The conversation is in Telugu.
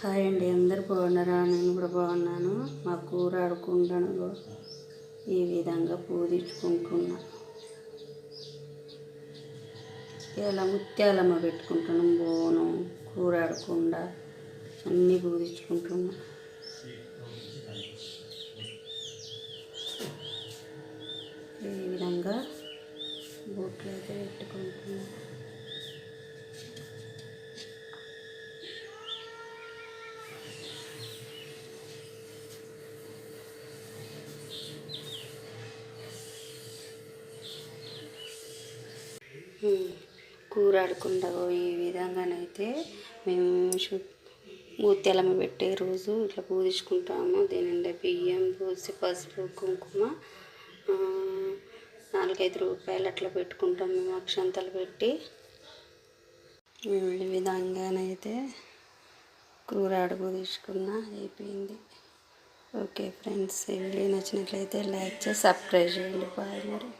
హాయ్ అండి అందరు బాగున్నారా? నేను కూడా బాగున్నాను. మా కూర ఆడుకుంటాను ఈ విధంగా పూజించుకుంటున్నా. ఇలా ముత్యాలమ్మ పెట్టుకుంటాను బోనం కూర ఆడకుండా అన్నీ పూజించుకుంటున్నా. ఈ విధంగా బూట్లు అయితే పెట్టుకుంటున్నాను కూర ఆడకుండా ఈ విధంగానైతే మేము శు పెట్టే రోజు ఇట్లా పూజించుకుంటాము. దీనిండా బియ్యం పోసి పసుపు కుంకుమ నాలుగైదు రూపాయలు అట్లా పెట్టుకుంటాం మేము అక్షంతలు పెట్టి. ఈ విధంగానైతే కూర అడుగు అయిపోయింది. ఓకే ఫ్రెండ్స్ ఈ వీడియో నచ్చినట్లయితే లైక్ చేసి సబ్స్క్రైబ్ చేయండి. బాయ్ మరి.